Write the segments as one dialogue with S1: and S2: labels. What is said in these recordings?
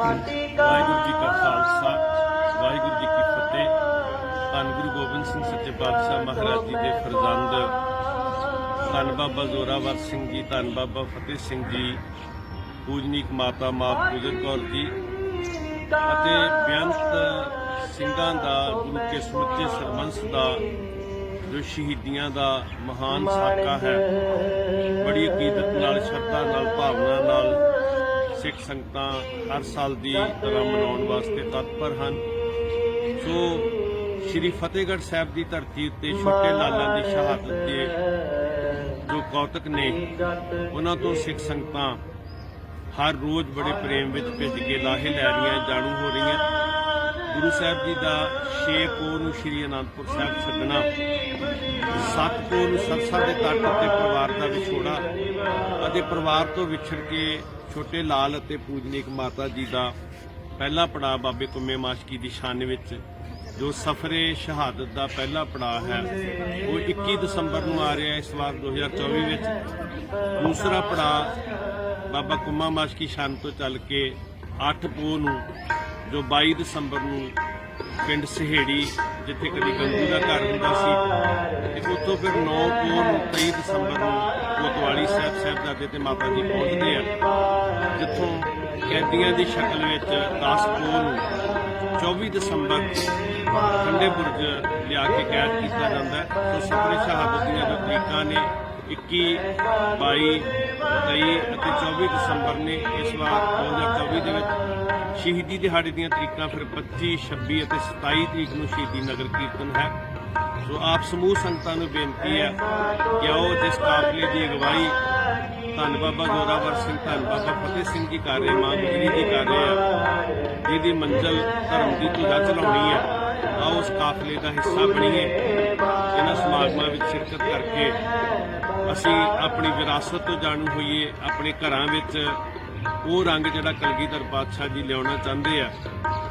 S1: ਵਾਹਿਗੁਰੂ ਜੀ ਕਾ ਖਾਲਸਾ, ਵਾਹਿਗੁਰੂ ਜੀ ਕੀ ਫਤਿਹ। ਧੰਨ ਗੁਰੂ ਗੋਬਿੰਦ ਸਿੰਘ ਸੱਚੇ ਪਾਤਸ਼ਾਹ ਮਹਾਰਾਜ ਜੀ ਦੇ ਫਰਜ਼ੰਦ। ਧੰਨ ਬਾਬਾ ਜ਼ੋਰਾਵਰ ਸਿੰਘ ਜੀ, ਧੰਨ ਬਾਬਾ ਫਤਿਹ ਸਿੰਘ ਜੀ, ਪੂਜਨੀਕ ਮਾਤਾ ਮਾਂ ਪੂਜਨ ਕੌਰ ਜੀ, ਅਤੇ ਬੇਅੰਤ ਸਿੰਘਾਂ ਦਾ, ਗੁਰੂ ਕੇ ਸਮੁੱਚੇ ਸਰਬੰਸ ਦਾ, ਜੋ ਸ਼ਹੀਦੀਆਂ ਦਾ ਮਹਾਨ ਸਾਕਾ ਹੈ। ਬੜੀ ਅਕੀਦਤ ਨਾਲ, ਸ਼ਰਧਾ ਨਾਲ, ਭਾਵਨਾ ਨਾਲ ਸਿੱਖ ਸੰਗਤਾਂ ਹਰ ਸਾਲ ਦੀ ਤਰ੍ਹਾਂ ਮਨਾਉਣ ਵਾਸਤੇ ਤਤਪਰ ਹਨ। ਸੋ ਸ੍ਰੀ ਫਤਿਹਗੜ੍ਹ ਸਾਹਿਬ ਦੀ ਧਰਤੀ ਉੱਤੇ ਛੋਟੇ ਲਾਲਾਂ ਦੀ ਸ਼ਹਾਦਤ ਦੇ ਜੋ ਕੌਤਕ ਨੇ, ਉਹਨਾਂ ਤੋਂ ਸਿੱਖ ਸੰਗਤਾਂ ਹਰ ਰੋਜ਼ ਬੜੇ ਪ੍ਰੇਮ ਵਿੱਚ ਭਿੱਜ ਕੇ ਲਾਹੇ ਲੈ ਰਹੀਆਂ, ਜਾਣੂ ਹੋ ਰਹੀਆਂ। ਗੁਰੂ ਸਾਹਿਬ ਜੀ ਦਾ 6 ਪੋਹ ਨੂੰ ਸ੍ਰੀ ਅਨੰਦਪੁਰ ਸਾਹਿਬ ਛੱਡਣਾ 7 ਪੋਹ ਨੂੰ ਸਰਸਾ ਦੇ ਤੱਟ ਉੱਤੇ ਪਰਿਵਾਰ ਦਾ ਵਿਛੋੜਾ ਅਤੇ ਪਰਿਵਾਰ ਤੋਂ ਵਿਛੜ ਕੇ ਛੋਟੇ ਲਾਲ ਅਤੇ ਪੂਜਨੀਕ ਮਾਤਾ ਜੀ ਦਾ ਪਹਿਲਾ ਪੜਾਅ ਬਾਬੇ ਕੁੰਮੇ ਮਾਸ਼ਕੀ ਦੀ ਸ਼ਾਨ ਵਿੱਚ, ਜੋ ਸਫਰੇ ਸ਼ਹਾਦਤ ਦਾ ਪਹਿਲਾ ਪੜਾਅ ਹੈ, ਉਹ 21 ਦਸੰਬਰ ਨੂੰ ਆ ਰਿਹਾ ਇਸ ਵਾਰ 2024 ਵਿੱਚ। ਦੂਸਰਾ ਪੜਾਅ ਬਾਬਾ ਕੁੰਮਾ ਮਾਸ਼ਕੀ ਸ਼ਾਨ ਤੋਂ ਚੱਲ ਕੇ 8 ਪੋਹ ਨੂੰ, ਜੋ 22 ਦਸੰਬਰ ਨੂੰ ਪਿੰਡ ਸਹੇੜੀ, ਜਿੱਥੇ ਕਦੀ ਗੰਗੂ ਦਾ ਘਰ ਹੁੰਦਾ ਸੀ, ਤੇ ਉੱਥੋਂ ਫਿਰ 9 ਪੋਹ ਨੂੰ 23 ਦਸੰਬਰ ਨੂੰ ਕੋਤਵਾਲੀ ਸਾਹਿਬ ਸਾਹਿਬਜ਼ਾਦੇ ਤੇ ਮਾਤਾ ਜੀ ਪਹੁੰਚਦੇ ਆ, ਜਿੱਥੋਂ ਕੈਦੀਆਂ ਦੀ ਸ਼ਕਲ ਵਿੱਚ 10 ਪੋਹ ਨੂੰ 24 ਦਸੰਬਰ ਠੰਡੇ ਬੁਰਜ ਲਿਆ ਕੇ ਕੈਦ ਕੀਤਾ ਜਾਂਦਾ ਹੈ। ਸੋ ਸਫਰੇ ਸ਼ਹਾਦਤ ਦੀਆਂ ਜੋ ਤਰੀਕਾਂ ਨੇ 21 22 23 ਅਤੇ 24 ਦਸੰਬਰ ਨੇ ਇਸ ਵਾਰ 2024 ਦੇ ਵਿੱਚ ਸ਼ਹੀਦੀ ਦਿਹਾੜੇ ਦੀਆਂ ਤਰੀਕਾਂ ਫਿਰ 25 26 ਅਤੇ 27 ਤਰੀਕ ਨੂੰ ਸ਼ਹੀਦੀ ਨਗਰ ਕੀਰਤਨ ਹੈ। ਸੋ ਆਪ ਸਮੂਹ ਸੰਗਤਾਂ ਨੂੰ ਬੇਨਤੀ ਹੈ ਕਿ ਆਓ ਜਿਸ ਕਾਫਲੇ ਦੀ ਅਗਵਾਈ ਧੰਨ ਬਾਬਾ ਜੋਰਾਵਰ ਸਿੰਘ, ਧੰਨ ਬਾਬਾ ਫਤਿਹ ਸਿੰਘ ਜੀ ਕਰ ਰਹੇ, ਮਾਂ ਗੁਜਰੀ ਜੀ ਕਰ ਰਹੇ ਆ, ਜਿਹਦੀ ਮੰਜ਼ਲ ਧਰਮ ਦੀ ਧੁਰਾ ਚਲਾਉਣੀ ਹੈ, ਆਓ ਉਸ ਕਾਫਲੇ ਦਾ ਹਿੱਸਾ ਬਣੀਏ ਇਹਨਾਂ ਸਮਾਗਮਾਂ ਵਿੱਚ ਸ਼ਿਰਕਤ ਕਰਕੇ ਅਸੀਂ ਆਪਣੀ ਵਿਰਾਸਤ ਤੋਂ ਜਾਣੂ ਹੋਈਏ, ਆਪਣੇ ਘਰਾਂ ਵਿੱਚ ਉਹ ਰੰਗ ਜਿਹੜਾ ਕਲਗੀਧਰ ਪਾਤਸ਼ਾਹ ਜੀ ਲਿਆਉਣਾ ਚਾਹੁੰਦੇ ਆ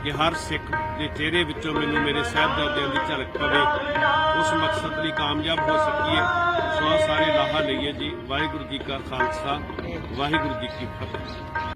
S1: ਕਿ ਹਰ ਸਿੱਖ ਦੇ ਚਿਹਰੇ ਵਿੱਚੋਂ ਮੈਨੂੰ ਮੇਰੇ ਸਾਹਿਬਜ਼ਾਦਿਆਂ ਦੀ ਝਲਕ ਪਵੇ। ਉਸ ਮਕਸਦ ਲਈ ਕਾਮਯਾਬ ਹੋ ਸਕੀਏ। ਸੋ ਸਾਰੇ ਲਾਹਾ ਲਈਏ ਜੀ। ਵਾਹਿਗੁਰੂ ਜੀ ਕਾ ਖਾਲਸਾ, ਵਾਹਿਗੁਰੂ ਜੀ ਕੀ ਫਤਿਹ।